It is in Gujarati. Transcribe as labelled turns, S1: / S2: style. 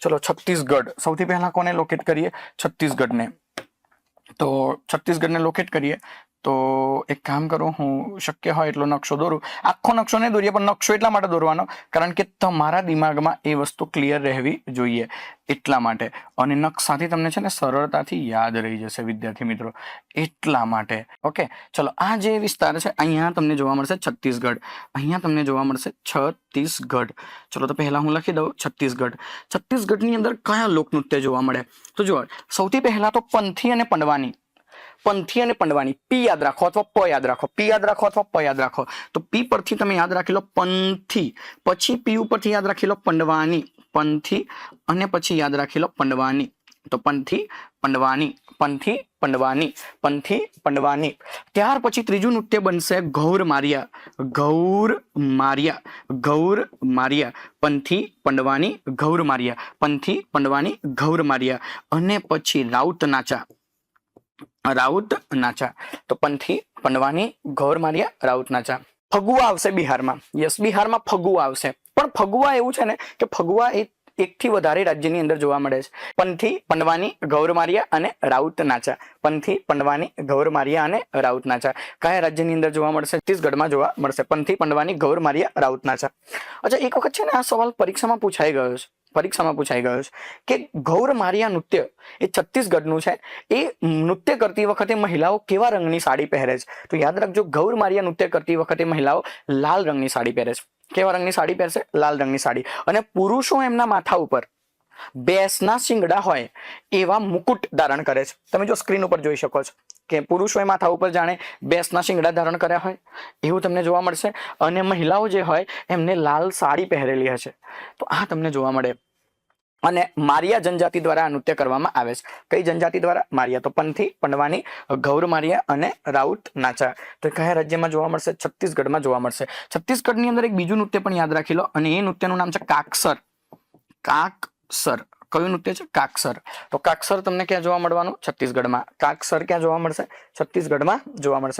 S1: ચલો છત્તીસગઢ. સૌથી પહેલા કોને લોકેટ કરીએ? છત્તીસગઢને. તો છત્તીસગઢને લોકેટ કરીએ. તો એક કામ કરું, હું શક્ય હોય એટલો નકશો દોરું. આખો નકશો નહીં દોરીએ, પણ નકશો એટલા માટે દોરવાનો, કારણ કે તમારા દિમાગમાં એ વસ્તુ ક્લિયર રહેવી જોઈએ એટલા માટે. અને નકશાથી તમને છે ને સરળતાથી યાદ રહી જશે, વિદ્યાર્થી મિત્રો. એટલા માટે. ઓકે? ચલો, આ જે વિસ્તાર છે, અહીંયા તમને જોવા મળશે છત્તીસગઢ. અહીંયા તમને જોવા મળશે છત્તીસગઢ. ચલો, તો પહેલાં હું લખી દઉં છત્તીસગઢ. છત્તીસગઢની અંદર કયા લોકનૃત્ય જોવા મળે? તો જુઓ, સૌથી પહેલાં તો પંથી અને પંડવાની. પંથી અને પંડવાની. પી યાદ રાખો અથવા પ યાદ રાખો. પી યાદ રાખો અથવા પ યાદ રાખો. તો પી પરથી તમે યાદ રાખી લો પંથી. પછી પી ઉપરથી યાદ રાખી લો પંડવાની. પંથી અને પછી યાદ રાખી લો પંડવાની. તો પંથી, પંડવાની પંથી પંડવાની પંથી, પંડવાની. ત્યાર પછી ત્રીજું નૃત્ય બનશે ગૌર મારિયા. ગૌર મારિયા. ગૌર મારિયા. પંથી, પંડવાની, ગૌર મારિયા. પંથી, પંડવાની, ગૌર મારિયા. અને પછી રાઉત નાચા. રાઉત નાચા તો પંથી પંડવાની ઘોર માર્યા રાઉત નાચા ફગુઆ આવશે બિહારમાં. યસ, બિહારમાં ફગુઆ આવશે. પણ ફગુઆ એવું છે ને કે ફગુઆ એ એકથી વધારે રાજ્યની અંદર જોવા મળે છે. પંથી પંડવાની ગૌર માર્યા અને રાઉત નાચા પંથી પંડવાની ગૌર મારિયા અને રાઉત નાચા કયા રાજ્યની અંદર જોવા મળશે? છત્તીસગઢમાં જોવા મળશે. પંથી પંડવાની ગૌર માર્યા રાઉત નાચા અચ્છા, એક વખત છે ને આ સવાલ પરીક્ષામાં પૂછાઈ ગયો છે. પરીક્ષામાં પૂછાઈ ગયો છે કે ગૌર મારિયા નૃત્ય એ છત્તીસગઢનું છે. એ નૃત્ય કરતી વખતે મહિલાઓ કેવા રંગની સાડી પહેરે છે? તો યાદ રાખજો, ગૌર મારિયા નૃત્ય કરતી વખતે મહિલાઓ લાલ રંગની સાડી પહેરે છે. કેવા રંગની સાડી પહેરશે? લાલ રંગની સાડી. અને પુરુષો એમના માથા ઉપર બેસના શિંગડા હોય એવા મુકુટ ધારણ કરે છે. તમે જો સ્ક્રીન ઉપર જોઈ શકો છો કે પુરુષોએ માથા ઉપર જાણે બેસના શિંગડા ધારણ કર્યા હોય. એવું તમને જોવા મળશે. અને મહિલાઓ જે હોય એમને લાલ સાડી પહેરેલી હશે. તો આ તમને જોવા મળે. અને મારિયા જનજાતિ દ્વારા આ નૃત્ય કરવામાં આવે છે. કઈ જનજાતિ દ્વારા? મારિયા તો પંથી, પંડવાની, ગૌર મારિયા અને રાઉત નાચા. તો કયા રાજ્યમાં જોવા મળશે? છત્તીસગઢમાં જોવા મળશે. છત્તીસગઢની અંદર એક બીજું નૃત્ય પણ યાદ રાખી લો અને એ નૃત્યનું નામ છે કાકસર. કાકસર. કયું નૃત્ય છે? કાકસર. તો કાકસર તમને ક્યાં જોવા મળવાનું? છત્તીસગઢમાં. કાકસર ક્યાં જોવા મળશે? છત્તીસગઢમાં જોવા મળશે.